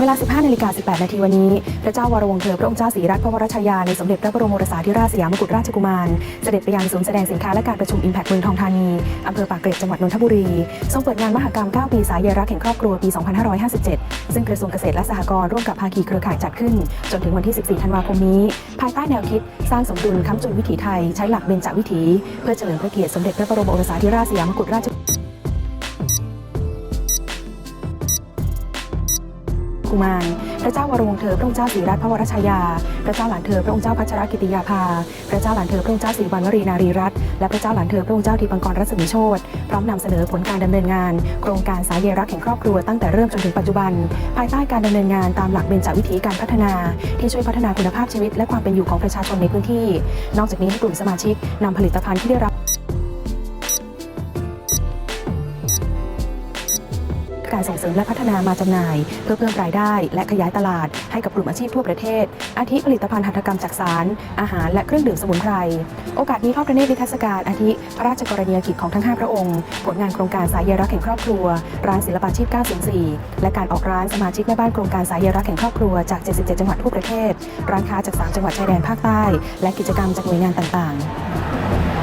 เวลา 15นาฬิกา18 นาทีวันนี้ พระเจ้าวรวงศ์เธอพระองค์เจ้าศรีรัตน์พระวรชายา ในสมเด็จพระบรมโอรสาธิราชสยามกุฎราชกุมาร เสด็จไปยังศูนย์แสดงสินค้าและการประชุม Impact เมืองทองธานี อำเภอปากเกร็ดจังหวัดนนทบุรี ทรงเปิดงานมหกรรม 9 ปีสายใยรักแห่งครอบครัวปี 2557 ซึ่งกระทรวงเกษตรและสหกรณ์ร่วมกับภาคีเครือข่ายจัดขึ้น จนถึงวันที่ 14 ธันวาคมนี้ ภายใต้แนวคิด สร้างสมดุลค้ำจุนวิถีไทย ใช้หลักเบญจวิถี เพื่อเฉลิมพระเกียรติสมเด็จพระบรมโอรสาธิราชสยามกุฎราช กุมาร พระเจ้าวรวงศ์เธอพระองค์เจ้าศรีรัตน์พระวรชายา พระเจ้าหลานเธอพระองค์เจ้าพัชรกิติยาภา พระเจ้าหลานเธอพระองค์เจ้าสิริวัณวรีนารีรัตน์และพระเจ้าหลานเธอพระองค์เจ้าทิพังกรรัศมีโชตพร้อมนำเสนอผลการดำเนินงาน โครงการสายใยรักแห่งครอบครัวตั้งแต่เริ่มจนถึงปัจจุบัน ภายใต้การดำเนินงานตามหลักเบญจวิถีการพัฒนา ที่ช่วยพัฒนาคุณภาพชีวิต และความเป็นอยู่ของประชาชนในพื้นที่ นอกจากนี้ให้กลุ่มสมาชิกนำผลิตภัณฑ์ที่ได้รับ การส่งเสริมและพัฒนามาจำหน่าย เพื่อเพิ่มรายได้ และขยายตลาดให้กับกลุ่มอาชีพทั่วประเทศ อาทิผลิตภัณฑ์หัตถกรรมจากสาร อาหารและเครื่องดื่มสมุนไพร โอกาสนี้ทอดพระเนตรนิทรรศการอาทิพระราชกรณียกิจของทั้ง 5 พระองค์ ผลงานโครงการสายใยรักแห่งครอบครัว ร้านศิลปาชีพ 904 และการออกร้านสมาชิกแม่บ้านโครงการสายใยรักแห่งครอบครัวจาก 77 จังหวัดทั่วประเทศ ร้านค้าจาก 3 จังหวัดชายแดนภาคใต้ และกิจกรรมจากหน่วยงานต่างๆ